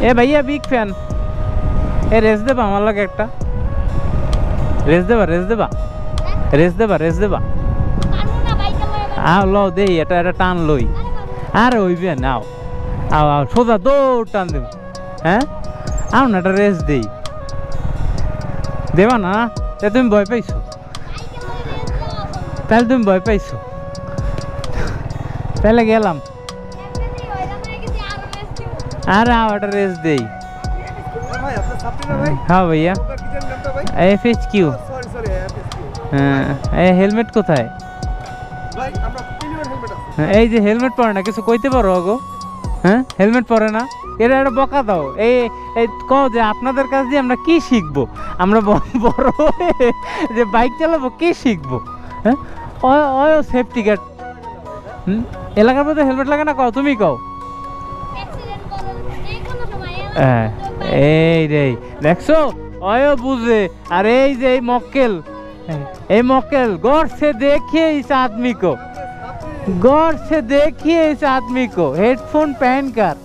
এ ভাইয়া big fan এ, race দেবা আমার লাগে একটা। রেস দেবা রেস দেবা। রেস দেবা রেস দেবা। আও ল দেই, এটা এটা টান লই। আরে ওইবে নাও। আও আও, সোজা দৌড় টান দেব। হ্যাঁ? আও না, এটা রেস দেই। দেবা না? তা তুমি ভয় পাইছো? তাহলে তুমি ভয় পাইছো? তাহলে গেলাম। আরে একটা রেস দেই। হ্যাঁ ভাইয়া। এফ এইচ কিউ হ্যাঁ এই হেলমেট কোথায়? হ্যাঁ, এই যে হেলমেট পরে না কিছু কইতে পারো গো হ্যাঁ হেলমেট পরে না? এরা একটা বকা দাও। এই এই কও যে আপনাদের কাছ দিয়ে আমরা কি শিখব? আমরা বড় যে বাইক চালাবো কি শিখব? হ্যাঁ? ও- সেফটি গার্ড হুম? এলাকার মধ্যে হেলমেট লাগে না কও? তুমি কও অ্যাক্সিডেন্ট করো যে কোনো সময় হ্যাঁ এই রে। দেখছ? অয় বুঝে। আর এই যে এই মক্কেল। এই মক্কেল গড়ছে দেখিয়ে দেখে ইস আদমি কো গড় সে দেখে ইস আদমি কো হেডফোন পহন কর